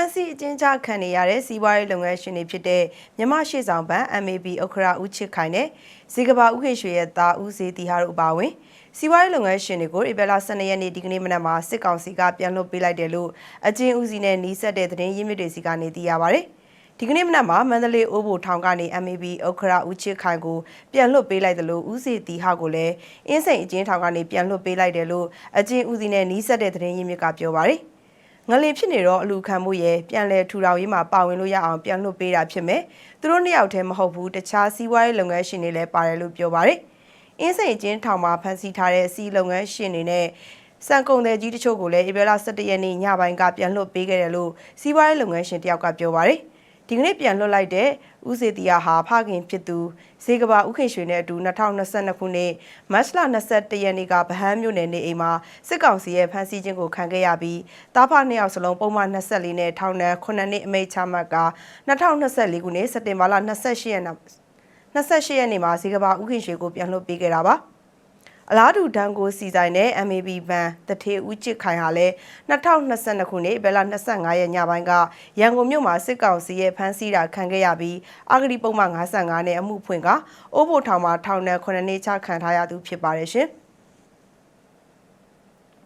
မ်းဆီးအကျဉ်းချခံနေရတဲ့စီးပွားရေးလုပ်ငန်းရှင်တွေဖြစ်တဲ့မြမရှေ့ဆောင်ဘဏ် MAB ဥက္ခရာဦးချစ်ခိုင်နဲ့ဇေကဘာဦးခေရွှေရဲ့သားဦးစေတီဟာတို့အပါအဝင်စီးပွားရေးလုပ်ငန်းရှင်တွေကိုဧပြီလ12ရက်နေ့ဒီကနေ့မနက်မှာစစ်ကောင်စီကပြန်လွှတ်ပေးလိုက်တယ်လို့အကျဉ်းဦးစီးနဲ့နှီးဆက်တဲ့သတင်းရင်းမြစ်တွေစီကနေသိရပါဗျ။ဒီကနေ့မနက်မှာမန္တလေးအိုးဘိုထောင်ကနေ MAB ဥက္ခရာဦးချစ်ခိုင်ကိုပြန်လွှတ်ပေးလိုက်တယ်လို့ဦးစီတီဟာကိုလည်းအင်းစိန်အကျဉ်းထောင်ကနေပြန်လွှတ်ပေးလိုက်တယ်လို့အကျဉ်းဦးစီးနဲ့နှီးဆက်တဲ့သတင်းရင်းမြစ်ကပြောပါဗျ။ ငလင်ဖြစ်နေတော့အလူခံမှုရဲ့ပြန်လဲထူထောင်ရေးမှာပါဝင်လို့ရအောင်ပြန်လွှတ်ပေးတာဖြစ်မယ်။သူတို့နှစ်ယောက်တည်းမဟုတ်ဘူးတခြားစီးပွားရေးလုပ်ငန်းရှင်တွေလည်းပါတယ်လို့ပြောပါရယ်။အင်းစိန်အချင်းထောင်မှာဖမ်းဆီးထားတဲ့စီးလုပ်ငန်းရှင်တွေနဲ့စံကုန်တဲ့ကြီးတချို့ကိုလည်းဧပြီလ17ရက်နေ့ညပိုင်းကပြန်လွှတ်ပေးခဲ့တယ်လို့စီးပွားရေးလုပ်ငန်းရှင်တယောက်ကပြောပါရယ်။ ဒီကနေ့ပြန်လွှတ်လိုက်တဲ့ဦးစေတီယာဟာဖခင်ဖြစ်သူဇေကဘာဥခေရွှေနဲ့အတူ2022ခုနှစ်မတ်လ21ရက်နေ့ကဗဟန်းမြို့နယ်နေအိမ်မှာစစ်ကောင်စီရဲ့ဖမ်းဆီးခြင်းကိုခံခဲ့ရပြီးတားဖနှစ်ယောက်စလုံးပုံမှန်24နဲ့ထောင်ဒဏ်9နှစ်အမိန့်ချမှတ်က2024ခုနှစ်စက်တင်ဘာလ28ရက်နေ့28ရက်နေ့မှာဇေကဘာဥခင်ရွှေကိုပြန်လွှတ်ပေးခဲ့တာပါ အလားတူဒန်ကိုစီဆိုင်တဲ့ MAB ဘန်တထေဦးချစ်ခိုင်ဟာလည်း2022ခုနှစ်ဘယ်လ25ရက်ညပိုင်းကရန်ကုန်မြို့မှာစစ်ကောင်စီရဲ့ဖမ်းဆီးတာခံခဲ့ရပြီးအဂတိပုံမှန်55နဲ့အမှုဖွင့်ကအိုးဘိုထောင်မှာထောင်ဒဏ်9နှစ်ချခံထားရသူဖြစ်ပါတယ်ရှင်။